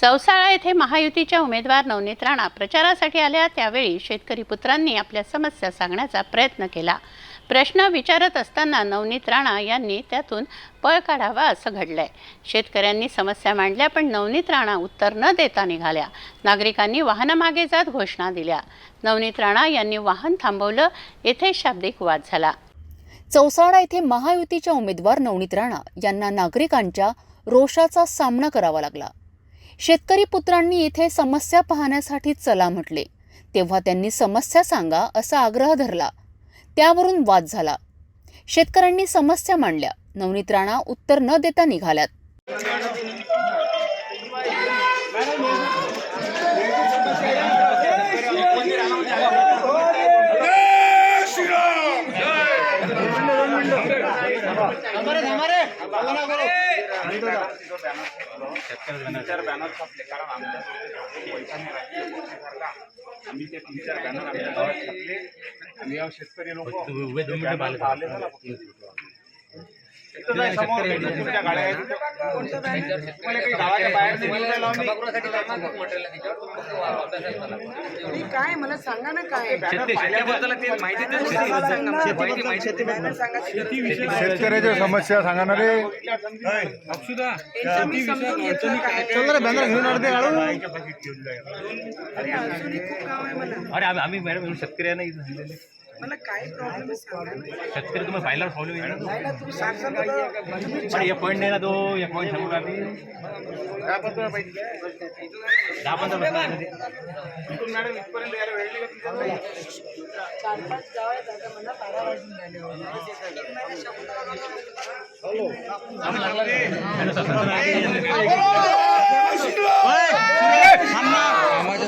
चौसाळा येथे महायुतीच्या उमेदवार नवनीत राणा प्रचारासाठी आल्या. त्यावेळी शेतकरी पुत्रांनी आपल्या समस्या सांगण्याचा प्रयत्न केला. प्रश्न विचारत असताना नवनीत राणा यांनी त्यातून पळ काढावा असं घडलंय. शेतकऱ्यांनी समस्या मांडल्या पण नवनीत राणा उत्तर न देता निघाल्या. नागरिकांनी वाहनामागे जात घोषणा दिल्या. नवनीत राणा यांनी वाहन थांबवलं. येथे शाब्दिक वाद झाला. चौसाळा येथे महायुतीच्या उमेदवार नवनीत राणा यांना नागरिकांच्या रोषाचा सामना करावा लागला. शेतकरी पुत्रांनी इथे समस्या पाहण्यासाठी चला म्हटले. तेव्हा त्यांनी समस्या सांगा असा आग्रह धरला. त्यावरून वाद झाला. शेतकऱ्यांनी समस्या मांडल्या. नवनीत राणा उत्तर न देता निघाल्यात. आम्ही ते तीन चार बॅनर आमच्या गावात छापले आणि या शेतकरी लोक आले ना समोर तुमच्या गाड्या आहेत. काही गावाच्या बाहेर काय मला सांगा ना काय. शेतकऱ्याच्या समस्या रे घेतलं काय? बॅनर घेऊन अरे अजूनही खूप काम आहे मला. अरे आम्ही मॅडम शेतकऱ्यांना. मला काय प्रॉब्लेम. शेतकरी फॉलो तुम्ही सांगशाल तर पण एक पॉईंट नाही ना तो एक पॉईंट सांगू आम्ही दहा पंधरा मिनिटं. इथून मॅडम इथपर्यंत यायला वेळ नाही. का तुमच्याकडे? चार पाच गाव आहेत आता मला बारा वाजून झाले टाकायची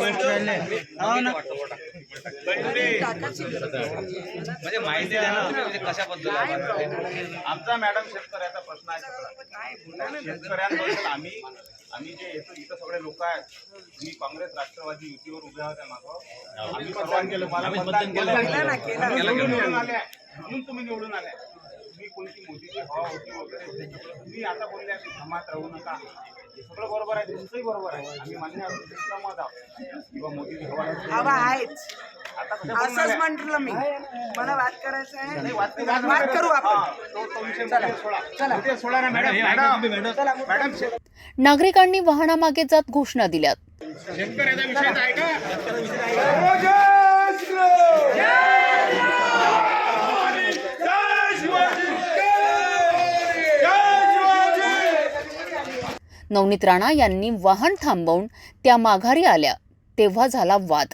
गरज नाही. म्हणजे माहिती द्या ना म्हणजे कशाबद्दल? आमचा मॅडम शेतकऱ्याचा प्रश्न आहे. शेतकऱ्यांबद्दल आम्ही आम्ही जे येतो इथं सगळे लोक आहेत. मी काँग्रेस राष्ट्रवादी युतीवर उभे होते मागं आम्ही मतदान केलं. मला मतदान केलं. तुम्ही निवडून आले. म्हणून तुम्ही निवडून आले. तुम्ही कोणती मोदीची हवा होती वगैरे तुम्ही आता की जमात राहू नका. हे सगळं बरोबर आहे तुमचंही बरोबर आहे. आम्ही मान्य आहोत मत आहोत. किंवा मोदीची हवा आहेच. आता असंच? म्हटलं मी. मला वाद करायचा आहे. नाही, वाद. करू आपण. सोडा. ना मॅडम. मॅडम. मॅडम नागरिकांनी वाहनामागे जात घोषणा दिल्यात. शेतकऱ्याचा विषय आहे का? नवनीत राणा यांनी वाहन थांबवून त्या माघारी आल्या. तेव्हा झाला वाद.